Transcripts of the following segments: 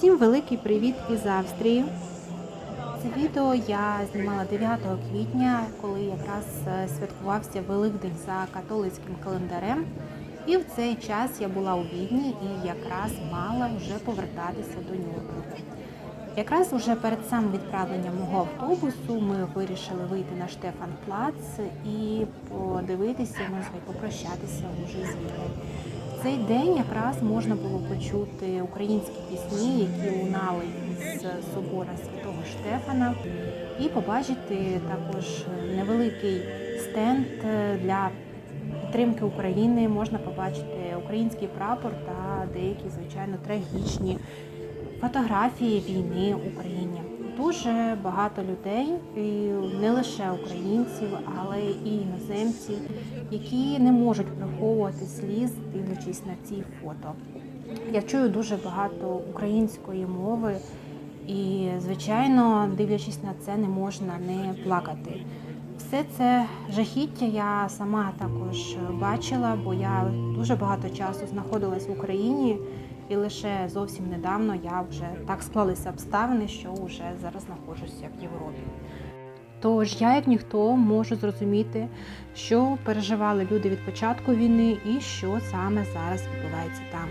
Усім великий привіт із Австрії. Це відео я знімала 9 квітня, коли якраз е, святкувався Великдень за католицьким календарем. І в цей час я була у Відні і якраз мала вже повертатися до Нюрнбергу. Якраз уже перед самим відправленням мого автобусу ми вирішили вийти на Штефан Плац і подивитися, можна сказати, попрощатися вже з Віднею. Цей день якраз можна було почути українські пісні, які лунали з собора Святого Штефана, і побачити також невеликий стенд для підтримки України. Можна побачити український прапор та деякі, звичайно, трагічні фотографії війни в Україні. Дуже багато людей, і не лише українців, але і іноземців, які не можуть приховувати сліз, дивлячись на ці фото. Я чую дуже багато української мови, і, звичайно, дивлячись на це, не можна не плакати. Все це жахіття я сама також бачила, бо я дуже багато часу знаходилась в Україні. І лише зовсім недавно я вже так склалися обставини, що вже зараз знаходжуся в Європі. Тож я, як ніхто, можу зрозуміти, що переживали люди від початку війни і що саме зараз відбувається там.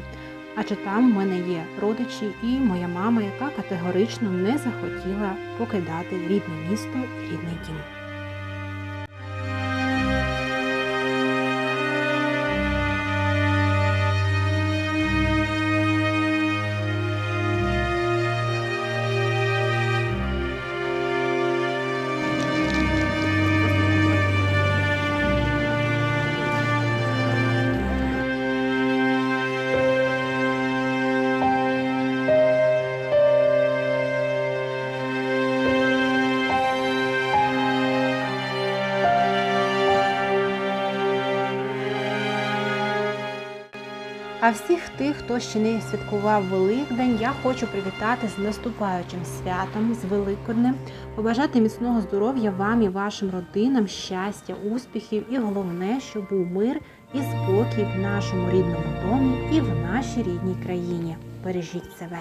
Адже там в мене є родичі і моя мама, яка категорично не захотіла покидати рідне місто і рідний дім. А всіх тих, хто ще не святкував Великдень, я хочу привітати з наступаючим святом, з Великоднем, побажати міцного здоров'я вам і вашим родинам, щастя, успіхів і головне, щоб був мир і спокій в нашому рідному домі і в нашій рідній країні. Бережіть себе.